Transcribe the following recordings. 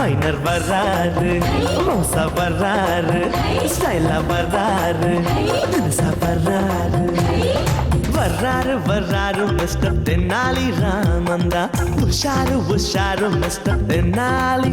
Minor வர்றாரு மோசா வர்றாரு ஸ்டைலா வர்றாரு தினுசா வர்றாரு வர்றாரு வர்றாரு மிஸ்டர் தென்னாலி ராமந்தா. உஷாரு உஷாரு மிஸ்டர் தென்னாலி.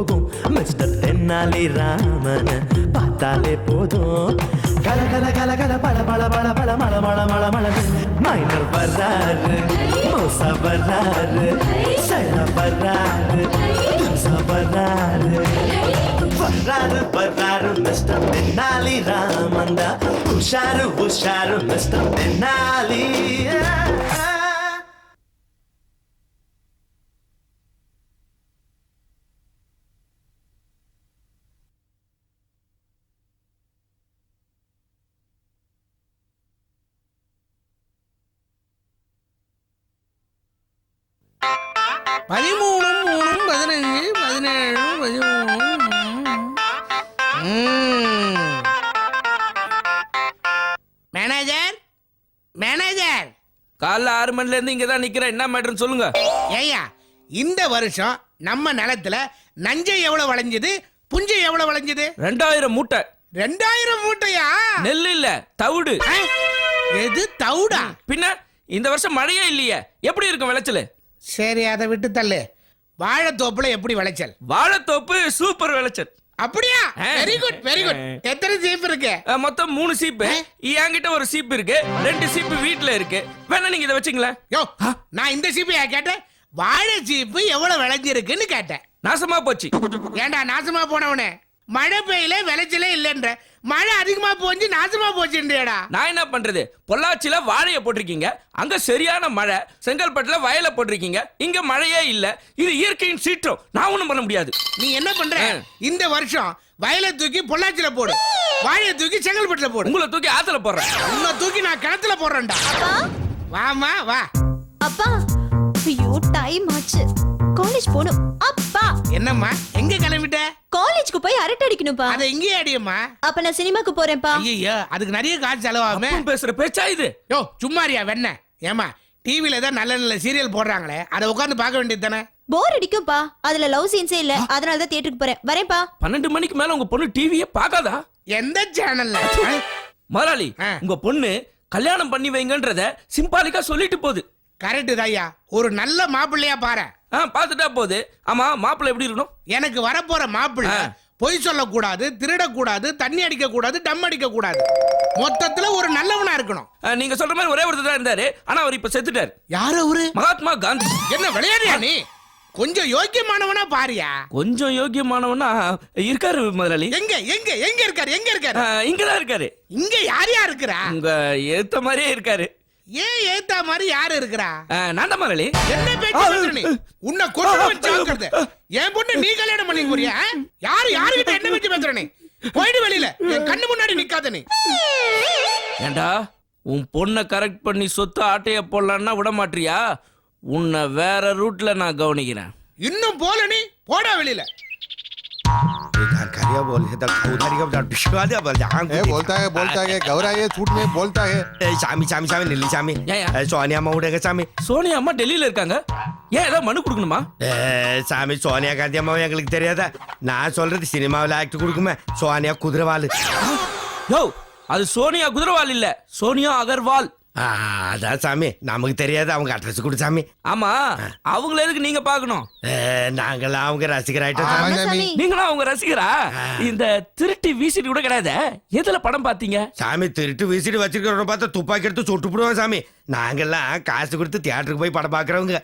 போகும். மிஸ்டர் தென்னாலி ராமன் பார்த்தாலே போதும். கல கல கல கல பல பல பல பல மல மல மல மல மைனர் வர்றாரு மோசா வர்றாரு சைல வர்றாரு துசா வர்றாரு. வர்றாரு வர்றாரு மிஸ்டர் தென்னாலி ராமந்தா உஷாரு உஷாரு மிஸ்டர் தென்னாலி. பதிமூணும் மூணும் பதினஞ்சு பதினேழு பதிமூணு மேனேஜர் மேனேஜர். காலைல ஆறு மணில இருந்து இங்க தான் நிக்கிறேன். என்ன மேட்டர்னு சொல்லுங்க. ஏய்யா இந்த வருஷம் நம்ம நிலத்துல நஞ்சை எவ்வளவு விளைஞ்சது? புஞ்சை எவ்வளவு விளைஞ்சது? ரெண்டாயிரம் மூட்டை. ரெண்டாயிரம் மூட்டையா? நெல் இல்ல தவிடு? எது தவுடா? பின்ன இந்த வருஷம் மழையே இல்லையே. எப்படி இருக்கும் விளைச்சல்? சரி அதை விட்டு தள்ளு. வாழைத்தோப்புல எப்படி விளைச்சல்? வாழைத்தோப்பு சூப்பர் விளைச்சல். அப்படியா. வெரி குட் வெரி குட் எத்தனை சீப் இருக்கு? மொத்தம் மூணு சீப்பு. என்கிட்ட ஒரு சீப்பு இருக்கு. ரெண்டு சீப்பு வீட்ல இருக்கு. வேணா நீங்க இதை வச்சுங்களேன். யோ நான் இந்த சீப்பையா கேட்டேன்? வாழை சீப்பு எவ்வளவு விளைஞ்சிருக்குன்னு கேட்டேன். நாசமா போச்சு. ஏன்டா நாசமா போனவனே? மழை பெய்யல விளைச்சலே இல்லைன்ற. மழை அதிகமா போஞ்சு நாசமா போச்சுன்றேடா நான் என்ன பண்றது? பொள்ளாச்சியில வாழைய போட்டிருக்கீங்க. அங்க சரியான மழை. செங்கல்பட்டுல வயல போட்டிருக்கீங்க. இங்க மழையே இல்ல. இது இயற்கையின் சீற்றம். நான் ஒண்ணும் பண்ண முடியாது. நீ என்ன பண்ற. இந்த வருஷம் வயலை தூக்கி பொள்ளாச்சில போடு. வாழையை தூக்கி செங்கல்பட்டுல போடு. உங்களை தூக்கி ஆத்துல போடுறேன். உன்னை தூக்கி நான் கிணத்துல போடுறேன்டா. வாமா வா அப்பா ஐயோ டைம் ஆச்சு. காலேஜ் போகணும் அப்பா! என்னம்மா? எங்க கிளம்பிட்ட? காலேஜ்க்கு போய் அரட்டை அடிக்கணும்ப்பா. அதை இங்கேயே அடியம்மா. அப்ப நான் சினிமாக்கு போறேன்ப்பா. ஐயோ அதுக்கு நிறைய காசு செலவாகுமே. அப்பன் பேசுற பேச்சா இது? யோ சும்மாரியா வெண்ண. ஏமா டிவில தான் நல்ல நல்ல சீரியல் போடுறாங்களே. அதை உட்காந்து பார்க்க வேண்டியது தானே? போர் அடிக்கும்பா அதுல லவ் சீன்ஸே இல்ல. அதனால தான் தியேட்டருக்கு போறேன். வரேன்ப்பா. பன்னெண்டு மணிக்கு மேல உங்க பொண்ணு டிவியே பார்க்காதா? எந்த சேனல்ல முதலாளி. உங்க பொண்ணு கல்யாணம் பண்ணி வைங்கன்றத சிம்பாலிக்கா சொல்லிட்டு போகுது. கரெக்டு தாய்யா. ஒரு நல்ல மாப்பிள்ளையா பாரு. ஆ பார்த்துட்டா போகுது. ஆமா மாப்பிள்ளை எப்படி இருக்கணும்? எனக்கு வரப்போற மாப்பிள்ளை. பொய் சொல்லக்கூடாது திருடக்கூடாது தண்ணி அடிக்க கூடாது டம் அடிக்க கூடாது மொத்தத்துல ஒரு நல்லவனா இருக்கணும். ஆ, நீங்க சொல்ற மாதிரி ஒரே ஒருத்தர் தான் இருந்தாரு. ஆனா அவர் இப்ப செத்துட்டாரு. யாரு அவரு? மகாத்மா காந்தி. என்ன விளையாடியா நீ? கொஞ்சம் யோக்கியமானவனா பாரியா? கொஞ்சம் யோக்கியமானவனா இருக்காரு முதலாளி. எங்க எங்க எங்க இருக்காரு எங்க இருக்காரு? இங்கதான் இருக்காரு. இங்க யார் யார் இருக்கிறா? உங்க ஏத்த மாதிரியே இருக்காரு. ஏன் ஏத்தா மாதிரி யாரு இருக்கிறா? நான் தான் முதலாளி என்ன பேச்சு நீ? உன்னை கொண்டு ஜாக்கிரதை என் பொண்ணு நீ கல்யாணம் பண்ணி போறியா? யாரு யாருகிட்ட என்ன பேச்சு பேசுற நீ? போயிடு வெளியில. என் கண்ணு முன்னாடி நிக்காத நீ. ஏண்டா உன் பொண்ணை கரெக்ட் பண்ணி சொத்து ஆட்டைய போடலான்னா விட மாட்டியா? உன்னை வேற ரூட்ல நான் கவனிக்கிறேன். இன்னும் போல நீ? போடா வெளியில. इधर करिया बोल इधर उधर का उधर भिशवा दे बोल जहां ए बोलता है बोलता है गौरा ये सूट में बोलता है ए सामी सामी सामी नीली सामी या, या। ए सोनिया मऊडेगा सामी சோனியா அம்மா டெல்லியில இருக்காங்க ஏன் ஏதாவது மனு கொடுக்கணுமா ஏ சாமி சோனியா காந்தி அம்மாவும் எங்களுக்கு தெரியாதா நான் சொல்றது சினிமாவில் ஆக்ட் கொடுக்குமே சோனியா குதிரவாள் யோ அது சோனியா குதிரவால் இல்ல சோனியா அகர்வால் ஆ, அதான் சாமி. நமக்கு தெரியாது அவங்க அட்ரஸ் கொடு சாமி. ஆமா அவங்கள எதுக்கு நீங்க பார்க்கணும்? ஏ, நாங்களாம் அவங்க ரசிகர் ஆயிட்டோம். நீங்களும் அவங்க ரசிகரா? இந்த திருட்டி வீசிட்டு கூட கிடையாது. எதுல படம் பாத்தீங்க சாமி திருட்டு வீசிட்டு வச்சிருக்கிறவங்க பார்த்தா துப்பாக்கி எடுத்து சுட்டு போடுவோம் சாமி. நாங்கெல்லாம் காசு கொடுத்து தியேட்டருக்கு போய் படம் பார்க்குறவங்க.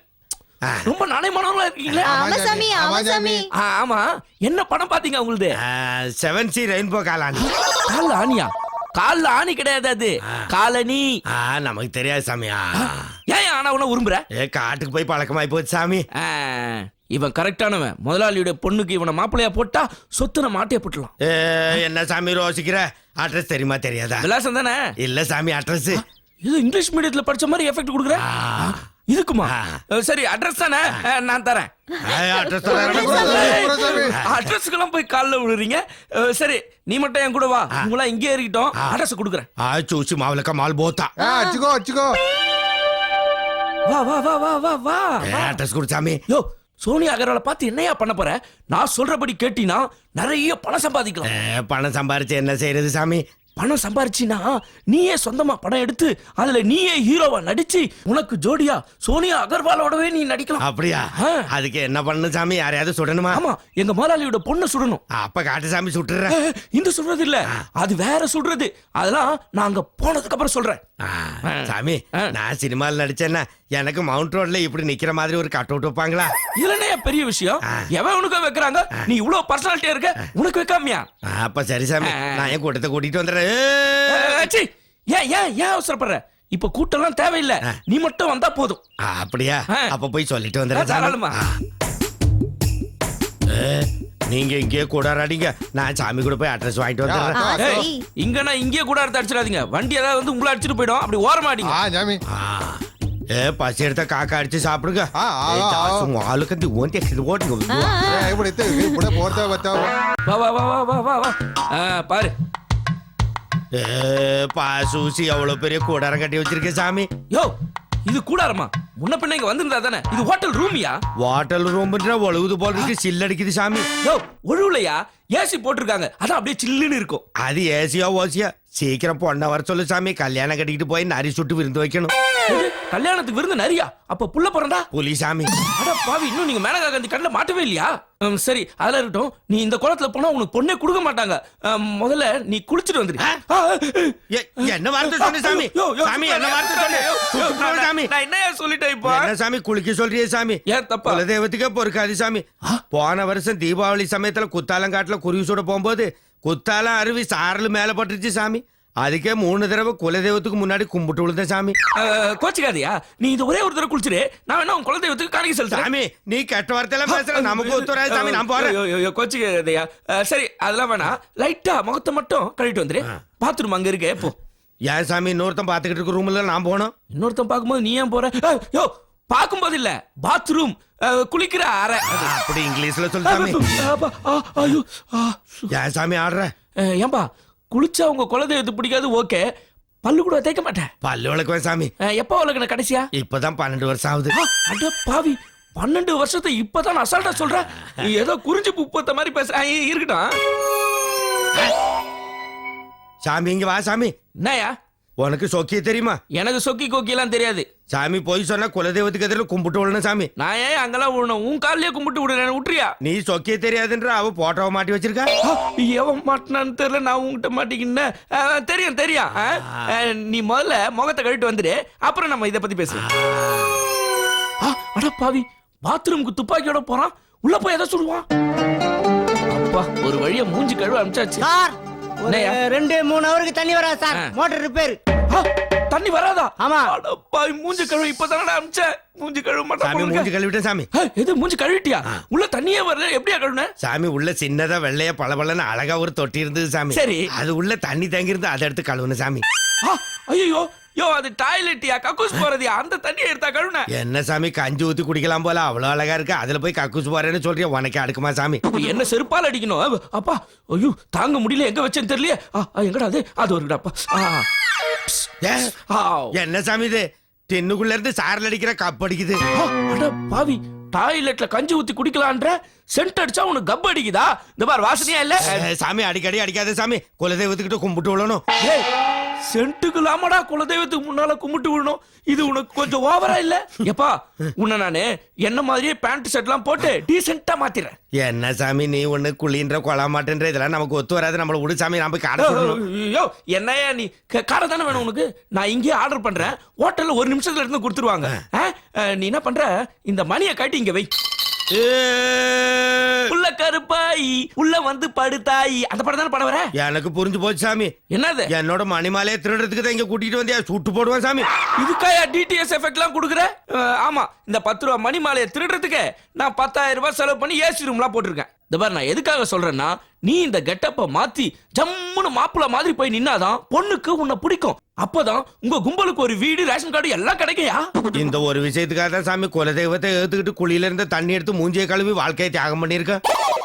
ரொம்ப நாணயமானவங்களா இருக்கீங்களா? ஆமா சாமி ஆமா சாமி. ஆமா. என்ன படம் பாத்தீங்க உங்களுது செவன் சி ரெயின்போ காலானி கால்ல ஆணியா கால்ல ஆணி கிடையாது அது. காலனி நமக்கு தெரியாது சாமி. ஆ. ஏன் ஆனா உன விரும்புற ஏ காட்டுக்கு போய் பழக்கமாயி போச்சு சாமி. இவன் கரெக்டானவன் முதலாளியோட பொண்ணுக்கு இவனை மாப்பிள்ளையா போட்டா சொத்து நம்ம ஆட்டைய போட்டுலாம் ஏ, என்ன சாமி ரோசிக்கிற? அட்ரஸ் தெரியுமா தெரியாதா? விலாசம் தானே? இல்ல சாமி அட்ரஸ் இது இங்கிலீஷ் மீடியத்துல படிச்ச மாதிரி எஃபெக்ட் கொடுக்குற? இருக்குமா? சரி அட்ரஸ் தானே? நான் தரேன். அட்ரஸ்க்கெல்லாம் போய் காலில் விழுறீங்க. சரி நீ மட்டும் என் கூட வா. உங்களா இங்கே இருக்கட்டும் அட்ரஸ் கொடுக்குறேன். ஆச்சு ஊச்சு மால் போத்தா. அச்சுக்கோ அச்சுக்கோ. வா வா வா வா வா வா. அட்ரஸ் கொடுத்தாமே யோ சோனியா அகர்வாலை பார்த்து என்னையா பண்ண போற? நான் சொல்றபடி கேட்டினா நிறைய பணம் சம்பாதிக்கலாம். பணம் சம்பாரிச்சு என்ன செய்யறது சாமி? பணம் சம்பாரிச்சினா நீயே சொந்தமா படம் எடுத்து அதுல நீயே ஹீரோவா நடிச்சு உனக்கு ஜோடியா சோனியா அகர்வாலோடவே நீ நடிக்கலாம். அப்படியா. அதுக்கு என்ன பண்ணணும் சாமி? யாரையாவது சுடணுமா? ஆமா எங்க முதலாளியோட பொண்ணை சுடணும். அப்ப காட்டு சாமி சுட்டுறேன். ஏய், இந்த சுடுறது இல்ல அது வேற சுடுறது. அதெல்லாம் நான் அங்க போனதுக்கு அப்புறம் சொல்றேன் சாமி. நான் சினிமாவில் நடிச்சேன்னா எனக்கு மவுண்ட் ரோட்ல இப்படி நிக்கிற மாதிரி ஒரு கட் அவுட் வைப்பாங்களா? இதுல என்ன பெரிய விஷயம். எவன் உனக்கு வைக்கிறாங்க? நீ இவ்வளவு பர்சனாலிட்டியா இருக்க? உனக்கு வைக்காமையா? அப்ப சரி சாமி. நான் என் கூட்டத்தை கூட்டிட்டு வந்துடுறேன். ஏ ஏன் ஏன் ஏன் அவசரப்படுற? இப்ப கூட்டம்லாம் தேவையில்லை. நீ மட்டும் வந்தா போதும். அப்படியா? அப்ப போய் சொல்லிட்டு வந்துடுறேன் தாராளமா நீங்க இங்கேயே கூடாராடிங்க. நான் சாமி கூட போய் அட்ரஸ் வாங்கிட்டு வந்துடுறேன். இங்கன்னா இங்கே கூட அடிச்சிடாதீங்க. வண்டி ஏதாவது வந்து உங்களை அடிச்சிட்டு போயிடும். அப்படி ஓரமாடிங்க. சாமி. ஏ பசி எடுத்த காக்கா அடிச்சு சாப்பிடுங்க. ஆளுக்கு ஓட்டி ஓட்டுங்க பாரு. பாசூசி அவ்வளவு பெரிய கூடாரம் கட்டி வச்சிருக்க சாமி? யோ இது கூடாரமா? முன்ன பின்ன இங்க வந்திருந்தா தானே? இது ஹோட்டல் ரூமியா வாட்டல் ரூம்ன்ற ஒழுகுது போல இருக்கு சில் அடிக்குது சாமி. யோ ஒழுவுலையா? ஏசி போட்டிருக்காங்க. அதான் அப்படியே சில்லுன்னு இருக்கும். அது ஏசியா ஓசியா சீக்கிரம் பொண்ணை வர சொல்லு சாமி. கல்யாணம் கட்டிக்கிட்டு போய் நரி சுட்டு விருந்து வைக்கணும்? கல்யாணத்துக்கு விருந்து நிறையா அப்ப புள்ள பிறந்தா? புலி சாமி. அட பாவி இன்னும் நீங்க மேனகா காந்தி கண்ணில் மாட்டவே இல்லையா? சரி அதெல்லாம் இருக்கட்டும். நீ இந்த குளத்துல போனா உனக்கு பொண்ணே கொடுக்க மாட்டாங்க. முதல்ல நீ குளிச்சிட்டு வந்துரு. என்ன வார்த்தை சொன்ன சாமி? சாமி என்ன வார்த்தை சொன்ன? சாமி. நான் என்னையா சொல்லிட்டேன்? இப்போ? என்ன சாமி குளிக்க சொல்றியே சாமி? ஏன் தப்பா? குலதெய்வத்துக்கே பொறுக்காது சாமி. போன வருஷம் தீபாவளி சமயத்துல குத்தாலங்காட்டுல குருவி சுட போகும்போது குத்தாலம் அருவி சாரல் மேல பட்டுருச்சு சாமி. அதுக்கே மூணு தடவை குலதெய்வத்துக்கு முன்னாடி கும்பிட்டு விழுந்த சாமி. கோச்சிக்காதியா? நீ இது ஒரே ஒரு தடவை குளிச்சிரு நான் வேணா உன் குலதெய்வத்துக்கு காணிக்க செலுத்துறேன் சாமி நீ கெட்ட வார்த்தையெல்லாம் பேசுற நமக்கு ஒத்துறாது சாமி நான் போறேன். கோச்சிக்காதயா? சரி அதெல்லாம் வேணாம். லைட்டா முகத்தை மட்டும் கழுவிட்டு வந்துரு பாத்ரூம் அங்க இருக்கே போ. ஏன் சாமி இன்னொருத்தன் பாத்துக்கிட்டு இருக்க ரூம்ல நான் போனோம் இன்னொருத்தன் பார்க்கும்போது நீ ஏன் போற? யோ பார்க்கும்போது இல்ல. பாத்ரூம் குளிக்கிற அறை. அப்படி இங்கிலீஷ்ல சொல்லு சாமி. ஐயோ. ஏன் சாமி ஆடுற. ஏம்பா குளிச்சா உங்க குலதெய்வத்துக்கு பிடிக்காது ஓகே. பல்லு கூட தேய்க்க மாட்டேன். பல்லு விளக்குவேன் சாமி. எப்போ வளர்க்கணும் கடைசியா? இப்பதான் பன்னெண்டு வருஷம் ஆகுது. அட பாவி பன்னெண்டு வருஷத்தை இப்பதான் அசால்ட்டா சொல்ற நீ ஏதோ குறிஞ்சு புப்பத்த மாதிரி பேச இருக்கட்டும் சாமி இங்க வா சாமி. என்னயா உனக்கு சொக்கிய தெரியுமா? எனக்கு சொக்கி கோக்கி எல்லாம் தெரியாது. சாமி போய் சொன்னா குலதெய்வத்துக்கு எதிரில் கும்பிட்டு விடணும் சாமி. நான் ஏன் அங்கெல்லாம் விடணும்? உன் கால்லயே கும்பிட்டு விடுறேன் விட்டுறியா நீ சொக்கிய தெரியாதுன்ற அவ போட்டோவை மாட்டி வச்சிருக்கா? எவன் மாட்டினான்னு தெரியல நான் உங்ககிட்ட மாட்டிக்கின்னேன். தெரியும் தெரியும். நீ முதல்ல முகத்தை கழிட்டு வந்துடு அப்புறம் நம்ம இதை பத்தி பேசலாம். ஆ, அட பாவி பாத்ரூமுக்கு துப்பாக்கியோட போறான் உள்ள போய் எதை சுடுவான்? அப்பா ஒரு வழியா மூஞ்சி கழுவ அனுப்பிச்சாச்சு. ஒரு? ரெண்டு மூணு ஹவருக்கு தண்ணி வராது சார். மோட்டர் ரிப்பேர் தண்ணி வராதா? ஆமா. பாவி மூஞ்சி கழுவ இப்பதானடா அனுப்பிச்சேன் மூஞ்சி கழுவ சாமி மாட்டான் மூஞ்சி கழுவிட்டேன் சாமி. எது மூஞ்சி கழுவிட்டியா? உள்ள தண்ணியே வரல எப்படியா கழுவுன? சாமி உள்ள சின்னதா வெள்ளைய பளபளன்னு அழகா ஒரு தொட்டி இருந்தது சாமி. சரி. அது உள்ள தண்ணி தங்கி இருந்து அதை எடுத்து கழுவுன சாமி. ஐயோ யோ அது டாய்லெட்டியா கக்கூஸ் போறதியா? அந்த தண்ணியை எடுத்தா கழுவுன. என்ன சாமி கஞ்சி ஊத்தி குடிக்கலாம் போல? அவ்வளவு அழகா இருக்கு. அதுல போய் கக்கூஸ் போறேன்னு சொல்றியா? உனக்கு அடுக்குமா சாமி? என்ன செருப்பால் அடிக்கணும்? அப்பா ஐயோ தாங்க முடியல. எங்க வச்சேன்னு தெரியலையே. எங்கடா அது? அது வருடாப்பா என்ன சாமி இது? டின்னுக்குள்ள இருந்து சாரல் அடிக்கிற கப் அடிக்குது. பாவி. டாய்லெட்ல கஞ்சி ஊத்தி குடிக்கலான்ற சென்ட் அடிச்சா உனக்கு கப் அடிக்குதா? இந்த பார் வாசனையா இல்ல? சாமி அடிக்கடி அடிக்காத சாமி. குலதெய்வத்துக்கிட்ட கும்பிட்டு விழணும் சென்ட்டுக்கு இல்லாமடா குலதெய்வத்துக்கு முன்னால கும்பிட்டு விடணும். இது உனக்கு கொஞ்சம் ஓவரா இல்ல? எப்பா உன்னை நானு என்ன மாதிரியே பேண்ட் ஷர்ட் எல்லாம் போட்டு டீசெண்டா மாத்திடுறேன். என்ன சாமி நீ ஒண்ணு குழின்ற கொல மாட்டேன்ற இதெல்லாம் நமக்கு ஒத்து வராது. நம்மள விடு சாமி நம்ம கடை ஐயோ என்னையா நீ? க- காரை தானே வேணும் உனக்கு? நான் இங்கேயே ஆர்டர் பண்றேன். ஹோட்டல்ல ஒரு நிமிஷத்துல இருந்து கொடுத்துருவாங்க. நீ என்ன பண்ற? இந்த மணியை காட்டி இங்க வை. உள்ள கருப்பாய் உள்ள வந்து படுத்தாய். அந்த படம் தானே படம் வர எனக்கு புரிஞ்சு போச்சு சாமி. என்னது? என்னோட மணிமாலையை திருடுறதுக்கு தான் இங்க கூட்டிட்டு வந்தியா? சுட்டு போடுவான் சாமி. இதுக்காயா டிடிஎஸ் எஃபெக்ட் எல்லாம் கொடுக்குற? ஆமா. இந்த பத்து ரூபா மணி மாலையை திருடுறதுக்கு நான் பத்தாயிரம் ரூபாய் செலவு பண்ணி ஏசி ரூம்லாம் போட்டிருக்கேன். இந்த பாரு நான் எதுக்காக சொல்றேன்னா நீ இந்த கெட்டப்ப மாத்தி ஜம்முன்னு மாப்பிள்ள மாதிரி போய் நின்னாதான் பொண்ணுக்கு உன்னை பிடிக்கும். அப்பதான் உங்க கும்பலுக்கு ஒரு வீடு ரேஷன் கார்டு எல்லாம் கிடைக்கையா இந்த ஒரு விஷயத்துக்காக தான் சாமி குலதெய்வத்தை ஏத்துக்கிட்டு குழியில இருந்து தண்ணி எடுத்து மூஞ்சியை கழுவி வாழ்க்கையை தியாகம் பண்ணிருக்க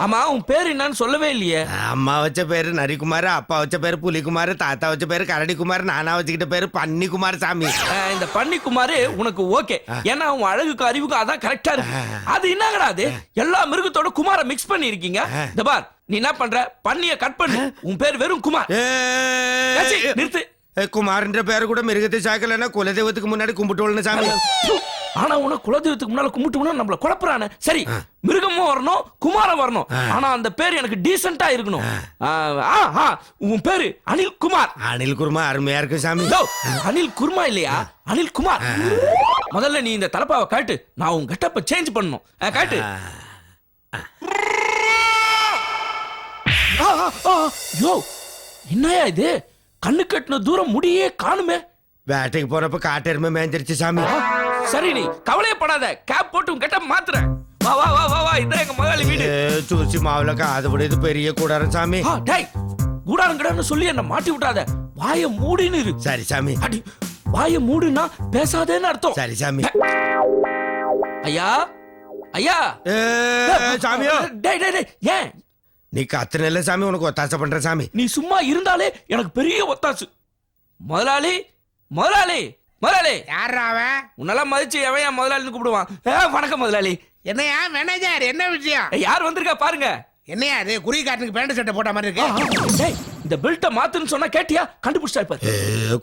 ஆமா உன் பேர் என்னன்னு சொல்லவே இல்லையே. அம்மா வச்ச பேரு நரிக்குமார் அப்பா வச்ச பேரு புலிக்குமார் தாத்தா வச்ச பேரு கரடிக்குமார் நானா வச்சுக்கிட்ட பேரு பன்னிக்குமார் சாமி. அஹ், இந்த பன்னிக்குமாரு உனக்கு ஓகே. ஏன்னா உன் அழகுக்கு அறிவுக்கு அதான் கரெக்டா இருக்கு. அது என்னங்கடா அது? எல்லா மிருகத்தோட குமார மிக்ஸ் பண்ணி இருக்கீங்க? இந்த பார் நீ என்ன பண்ற? பன்னிய கட் பண்ணு. உன் பேர் வெறும் குமார். நிறுத்து. குமார்ன்ற பேரு கூட மிருகத்தை சாக்கலன்னா குலதெய்வத்துக்கு முன்னாடி கும்பிட்டு சாமி. ஆனா உன குலதெய்வத்துக்கு முன்னால கும்பிட்டு நம்மள குழப்பறானே. சரி மிருகமும் வரணும் குமாரம் வரணும். ஆனா அந்த பேர் எனக்கு டீசெண்டா இருக்கணும். உன் பேரு அனில் குமார். அனில் குருமா அருமையா இருக்கு சாமி. அனில் குர்மா இல்லையா? அனில் குமார். முதல்ல நீ இந்த தலப்பாவை காட்டு நான் உன் கெட்டப்ப சேஞ்ச் பண்ணணும். ஆ, காட்டு யோ என்னயா இது? கண்ணு கட்டின தூரம் முடியே காணுமே. வேட்டைக்கு போறப்ப காட்டெருமை மேஞ்சிருச்சு சாமி. சரி நீ கவலையப்படாத கேப் போட்டு உன் கெட்டப் மாத்துறேன். வா வா வா வா வா. இதான் எங்க முதலாளி வீடு. தூசி மாவுல காது விடுது பெரிய கூடாரம் சாமி. டேய் கூடாரம் கிடான்னு சொல்லி என்ன மாட்டி விட்டாத. வாய மூடின்னு இரு. சரி சாமி. அடி வாய மூடுனா பேசாதேன்னு அர்த்தம். சரி சாமி. ஐயா ஐயா. சாமியோ. டேய் டேய் டேய் ஏன்? நீ கத்துனல சாமி உனக்கு ஒத்தாசை பண்ற சாமி. நீ சும்மா இருந்தாலே எனக்கு பெரிய ஒத்தாசு. முதலாளி முதலாளி முதலாளி. யாரா அவன் உன்னெல்லாம் மதிச்சு எவன் என் முதலாளின்னு கூப்பிடுவான்? ஏ, வணக்கம் முதலாளி. என்னையா மேனேஜர் என்ன விஷயம்? ஏய், யார் வந்திருக்கா பாருங்க. என்னையா அது குறி காட்டுக்கு பேண்ட் சட்டை போட்ட மாதிரி இருக்கு? டேய் இந்த பெல்ட்டை மாத்துன்னு சொன்னா கேட்டியா? கண்டுபிடிச்சா இப்ப. ஏ,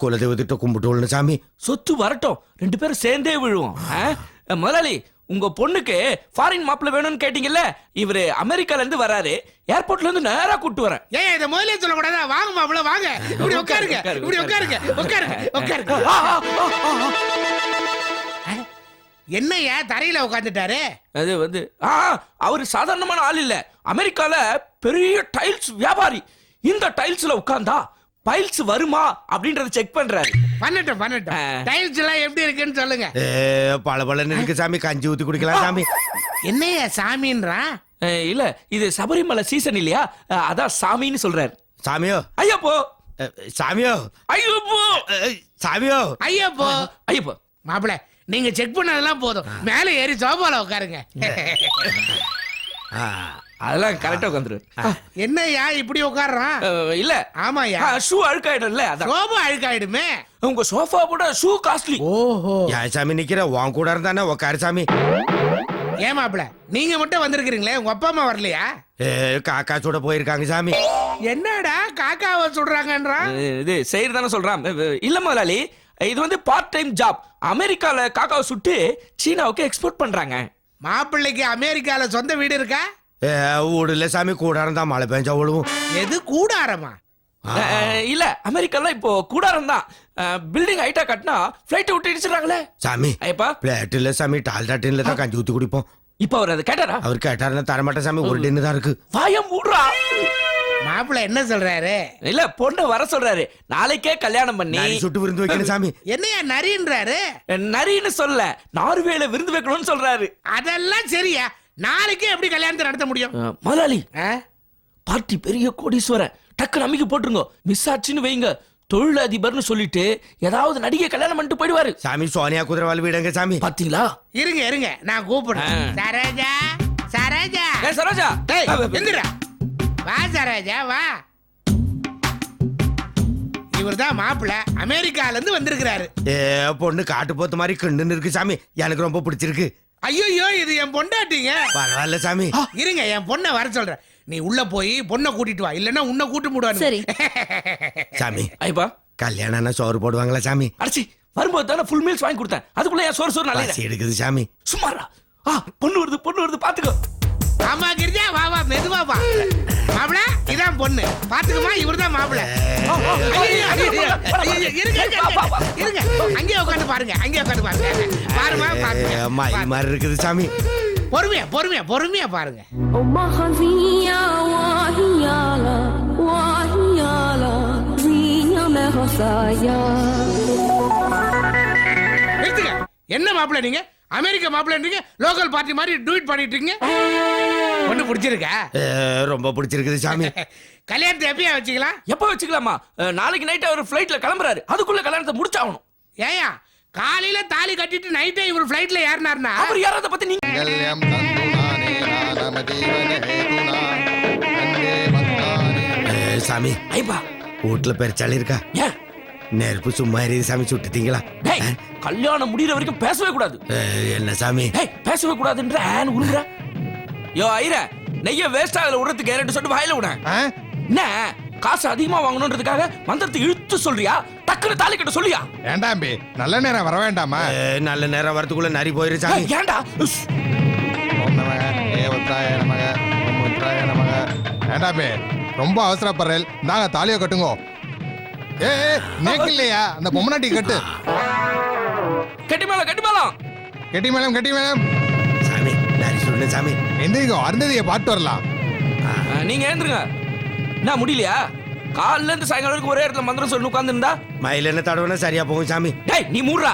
குலதெய்வத்திட்ட கும்பிட்டு விடணும் சாமி. சொத்து வரட்டும். ரெண்டு பேரும் சேர்ந்தே விழுவோம். ஆ? முதலாளி உங்க பொண்ணுக்கு ஃபாரின் மாப்பிள்ள வேணும்னு கேட்டீங்கல்ல இவரு அமெரிக்கால இருந்து வராரு. ஏர்போர்ட்ல இருந்து நேரா கூட்டு வரேன். ஏன் இதை முதல்ல சொல்லக்கூடாதா? வாங்க மாப்பிள வாங்க. இப்படி உட்காருங்க உட்காரு, இப்படி உட்காருங்க உட்காருங்க. உட்காருங்க. என்னய்யா தரையில உட்காந்துட்டாரு அது வந்து ஆ அவர் சாதாரணமான ஆள் இல்ல. அமெரிக்கால பெரிய டைல்ஸ் வியாபாரி. இந்த டைல்ஸ்ல உட்கார்ந்தா பைல்ஸ் வருமா அப்படின்றத செக் பண்றாரு. பண்ணட்டும் பண்ணட்டும். டைல்ஸ் எல்லாம் எப்படி இருக்குன்னு சொல்லுங்க. ஏ பளபளன்னு இருக்கு சாமி கஞ்சி ஊத்தி குடிக்கலாம் சாமி. என்னய்யா சாமின்றான் அஹ், இல்ல இது சபரிமலை சீசன் இல்லையா? அதான் சாமின்னு சொல்றாரு. சாமியோ? ஐயப்போ! சாமியோ? ஐயப்போ! சாமியோ? ஐயப்போ! ஐயப்போ. மாப்பிள நீங்க செக் பண்ணதெல்லாம் போதும். மேலே ஏறி சோபால உட்காருங்க. ஆ, அதெல்லாம் கரெக்டா உட்காந்துரு. என்னய்யா இப்படி உட்கார்றான்? இல்ல. ஆமாய்யா. ஷூ அழுக்காயிடும்ல அதான். சோபா அழுக்காயிடுமே. உங்க சோஃபா கூட ஷூ காஸ்ட்லி ஓஹோ. ஏன் சாமி நிக்கிற உன் கூட இருந்தானே உக்காரு சாமி. ஏன் மாப்பிள நீங்க மட்டும் வந்திருக்கிறீங்களே உங்க அப்பா அம்மா வரலையா? ஏ, காக்கா சுட போயிருக்காங்க சாமி. என்னடா காக்காவை சொல்றாங்கன்றா? இது செய்யறது தானே சொல்றான். இல்ல முதலாளி இது வந்து பார்ட் டைம் ஜாப் அமெரிக்கால காக்காவை சுட்டு சீனாவுக்கு எக்ஸ்போர்ட் பண்றாங்க. மாப்பிள்ளைக்கு அமெரிக்கால சொந்த வீடு இருக்கா? ஏ, வீடுல சாமி கூடாரம் தான் மழை பெஞ்சா விழுவும் எது கூடாரமா? இல்ல அமெரிக்கால இப்போ கூடாரம் தான். பில்டிங் ஹைட்டா கட்டினா ஃபிளைட் விட்டு இடிச்சிடறாங்களே. சாமி ஐயப்பா. பிளேட்ல சாமி டால்டா டின்ல தான் கஞ்சி ஊத்தி குடிப்போம். இப்ப அவர் அதை கேட்டாரா? அவர் கேட்டாருன்னா தரமாட்டேன் சாமி ஒரு டின்னு தான் இருக்கு. வாயம் மூடுறா. மாப்பிள்ளை என்ன சொல்றாரு? இல்ல பொண்ணு வர சொல்றாரு. நாளைக்கே கல்யாணம் பண்ணி சுட்டு விருந்து வைக்கணும் சாமி. என்னையா நரின்றாரு? நரின்னு சொல்ல நார்வேல விருந்து வைக்கணும்னு சொல்றாரு. அதெல்லாம் சரியா? நாளைக்கே எப்படி கல்யாணத்தை நடத்த முடியும்? முதலாளி. ஆ? பார்ட்டி பெரிய கோடீஸ்வரன் டக்கு நம்பிக்கை போட்டுருங்க. மிஸ் ஆச்சுன்னு வைங்க. தொழில் அதிபர்னு சொல்லிட்டு ஏதாவது நடிகை கல்யாணம் பண்ணிட்டு போயிடுவாரு. சாமி சோனியா குதிரவாள் வீடுங்க சாமி. பாத்தீங்களா? இருங்க இருங்க. நான் கூப்பிடுறேன். சரோஜா சரோஜா. ஏ சரோஜா. டேய் அஹ், எந்திரா. வா சரோஜா வா. இவர்தான் மாப்பிள்ள அமெரிக்கால இருந்து வந்திருக்கிறாரு. ஏ பொண்ணு காட்டு போத்து மாதிரி கிண்டுன்னு இருக்கு சாமி. எனக்கு ரொம்ப பிடிச்சிருக்கு. ஐயோ இது என் பொண்டாட்டிங்க. பரவாயில்ல சாமி. இருங்க என் பொண்ணை வர சொல்றேன். நீ உள்ள போய் பொண்ணை கூட்டிட்டு வா. இல்லன்னா உன்னை கூட்டு முடுவானு சரி. சாமி. ஐப்பா கல்யாணம்னா சோறு போடுவாங்களா சாமி? அடிச்சி வரும்போது தானே ஃபுல் மீல்ஸ் வாங்கி கொடுத்தேன். அதுக்குள்ள என் சோறு சோறு நல்ல எடுக்குது சாமி. சும்மாரா ஆ பொண்ணு வருது பொண்ணு வருது பாத்துக்கோ. ஆமா கிரிஜா வா வா மெதுவா வா மாப்பிள இதான் பொண்ணு பாத்துக்கமா இவர்தான் மாப்பிள இருங்க இருங்க, அங்கேயே உட்காந்து பாருங்க அங்கேயே உட்காந்து பாருங்க பாருமா பாருங்க அம்மா இது மாதிரி இருக்குது சாமி பொறுமையா பொறுமையா பொறுமையா பாருங்க என்ன மாப்பிள நீங்க அமெரிக்க மாப்பிள்ளன்றீங்க லோக்கல் பார்ட்டி மாதிரி டூட் பண்ணிட்டு இருக்கீங்க ஒண்ணு பிடிச்சிருக்கா? ஏ, ரொம்ப பிடிச்சிருக்குது சாமி. கல்யாணத்தை எப்பயா வச்சுக்கலாம்? எப்ப வச்சுக்கலாமா? நாளைக்கு நைட் அவர் ஃபிளைட்ல கிளம்புறாரு. அதுக்குள்ள கல்யாணத்தை முடிச்சாகணும். ஏயா காலையில தாலி கட்டிட்டு நைட்டே இவர் ஃபிளைட்ல ஏறினார்னா அவர் யாராவது பத்தி நீங்க சாமி. ஐப்பா. வீட்டுல பெருச்சாளி இருக்கா? நெருப்பு சும்மா எரியுது சாமி சுட்டுட்டீங்களா? கல்யாணம் முடியற வரைக்கும் பேசவே கூடாது. ஏ, என்ன சாமி? ஏய் பேசவே கூடாதுன்ற ஆன் உருகுற. யோ ஐர நெய்ய வேஸ்ட் ஆகல விடுறதுக்கு ரெண்டு சொட்டு வாயில விட? என்ன? காசு அதிகமா வாங்கணுன்றதுக்காக மந்திரத்தை இழுத்து சொல்றியா? டக்குனு தாலி கட்ட சொல்லியா? வேண்டாம்பி நல்ல நேரம் வர வேண்டாமா? நல்ல நேரம் வரதுக்குள்ள நரி போயிரு சாமி. ஏய், ஏன்டா? உஸ். ஓம் நமக ஏவத்ராய நமக. ஓம் உத்ராய நமக வேண்டாம்பி ரொம்ப அவசரப்படுறேன் நாங்க தாலியை கட்டுங்கோ. ஏ நேக்கு இல்லையா அந்த பொம்மநாட்டி கட்டு. கெட்டி மேளம் கெட்டி மேளம். கெட்டி மேடம் கெட்டி மேடம் சாமி நரி சொல்லு சாமி. எந்திரிக்கோ அருந்ததியை பாட்டு வரலாம். நீங்க ஏந்துருங்க என்ன முடியலையா? காலைல இருந்து சாயங்காலம் வரைக்கும் ஒரே இடத்துல மந்திரம் சொல்லி உட்கார்ந்துருந்தா? மயில் என்ன தடவைனா சரியா போகும் சாமி. டேய் நீ மூடுறா.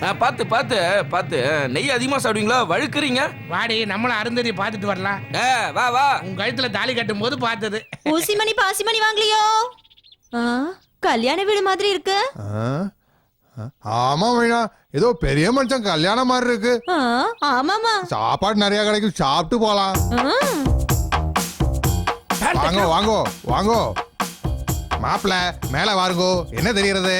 அஹ், பாத்து பாத்து பாத்து நெய் அதிகமா சாப்பிடுவீங்களா? வழுக்குறீங்க? வாடி நம்மள அருந்ததி பார்த்துட்டு வரலாம். ஏ வா வா. உன் கழுத்துல தாலி கட்டும் போது பார்த்தது. ஊசிமணி பாசிமணி வாங்கலையோ? ஆ, கல்யாண வீடு மாதிரி இருக்கு. ஆ? ஆமா மீனா. ஏதோ பெரிய மனுஷன் கல்யாணம் மாதிரி இருக்கு. ஆமாமா சாப்பாடு நிறைய கிடைக்கும். சாப்பிட்டு போலாம். வாங்கோ வாங்கோ வாங்கோ. மாப்பிள மேல வாருங்கோ. என்ன தெரியறது?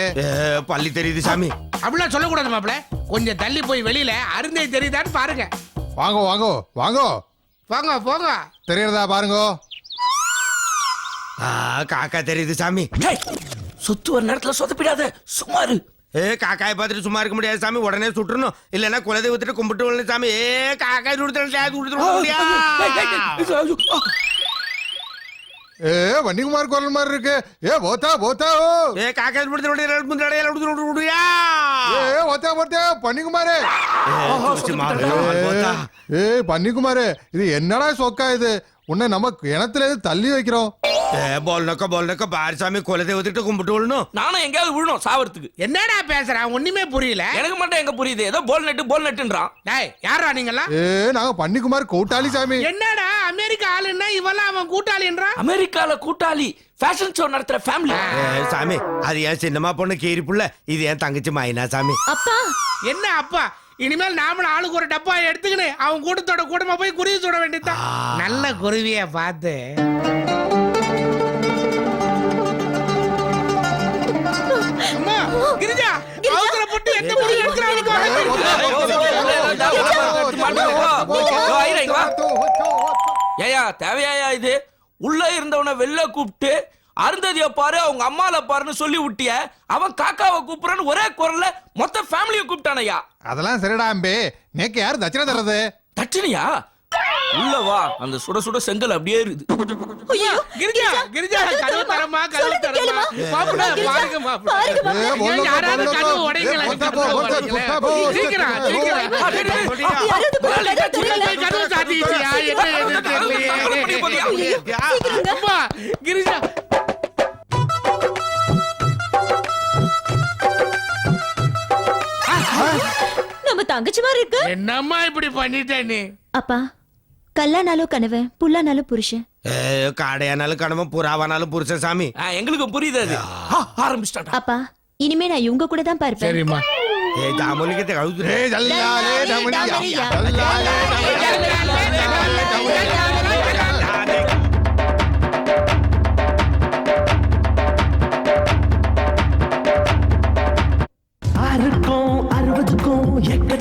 பள்ளி தெரியுது சாமி. அப்படிலாம் சொல்லக்கூடாது மாப்பிள. கொஞ்சம் தள்ளி போய் வெளியில அருந்தை தெரியுதான்னு பாருங்க. வாங்கோ வாங்கோ வாங்கோ. போங்க போங்க. தெரியறதா பாருங்கோ. ஆ, காக்கா தெரியுது சாமி. சுத்து ஒரு நேரத்துல சொதப்பிடாத சும்மா இரு. ஏ காக்காயை பார்த்துட்டு சும்மா இருக்க முடியாது சாமி. உடனே சுட்டுறணும். இல்லைன்னா குலதெய்வத்திட்டு கும்பிட்டு வரணும் சாமி. ஏ காக்காய் சுடுத்துறேன். ஏ வன்னிகுமார் குரல் மாதிரி இருக்கு. ஏ போத்தா போத்தா ஓ. ஏ காக்காய் சுடுத்துறேன் ஏ போத்தா போத்தா பன்னிக்குமாரே ஏ பன்னிக்குமாரே இது என்னடா சொக்கா இது? உன்னை நம்ம கிணத்துல இருந்து தள்ளி வைக்கிறோம். போல் நக்க போல் நக்க பாரு சாமி குலதெய்வத்திட்டு கும்பிட்டு வரணும் நானும் எங்கேயாவது விழணும் சாவறதுக்கு என்னடா பேசுறான் ஒண்ணுமே புரியல. எனக்கு மட்டும் எங்க புரியுது? ஏதோ போல் நட்டு போல் நட்டுன்றான் டேய் யாரா நீங்கெல்லாம்? ஏ நாங்க பன்னிக்குமார் கூட்டாளி சாமி. என்னடா அமெரிக்கா ஆளுன்னா இவெல்லாம் அவன் கூட்டாளின்றான் அமெரிக்கால கூட்டாளி. ஃபேஷன் ஷோ நடத்துற ஃபேமிலி சாமி அது ஏன் சின்னமா பொண்ணு கீரி புள்ள இது ஏன் தங்கச்சி மைனா சாமி. அப்பா. என்ன அப்பா? இனிமேல் நாமளும் ஆளுக்கு ஒரு டப்பா எடுத்துக்கின்னு அவன் கூட்டத்தோட கூட்டமா போய் குருவி சுட வேண்டியதுதான் நல்ல குருவிய பார்த்து அம்மா கிரிஜா அவசரப்பட்டு எந்த குருவி எடுக்கிறாங்க ஏயா தேவையாயா இது உள்ள இருந்தவனை வெளில கூப்பிட்டு அருந்ததிய பாரு அவங்க அம்மால பாருன்னு சொல்லி விட்டிய அவன் காக்காவை கூப்பிடுறான்னு ஒரே குரல்ல மொத்த ஃபேமிலியை கூப்பிட்டானய்யா. அதெல்லாம் சரிடா அம்பி. நேக்கு யாரு தட்சணை தர்றது? தட்டுனியா உள்ள வா. அந்த சுட சுட செங்கல் அப்படியே இருக்குது. ஐயோ கிரிஜா கிரிஜா கதவு தரமா கதவு தரமா கிரிஜா, பாருங்க. பாருங்க பொண்ணு, யாராவது கதவு. பொண்ணு, சீக்கிரம் சீக்கிரம். கதவு சாத்திடுச்சியா? என்ன எது கிரிஜா தங்கச்சி மாதிரி இருக்கு? என்னம்மா இப்படி பண்ணிட்ட நீ? அப்பா கல்லானாலும் கனவன் புல்லானாலும் புருஷன். ஏ, காடையானாலும் கணவன் புறாவானாலும் புருஷன் சாமி. ஆ, எங்களுக்கும் புரியுது அது. ஆ, ஆரம்பிச்சிட்டான்டா. அப்பா இனிமே நான் இவங்க கூட தான் பார்ப்பேன். சரிம்மா. ஏ ஜாமூலிக்கு கழுத்து ஏய்.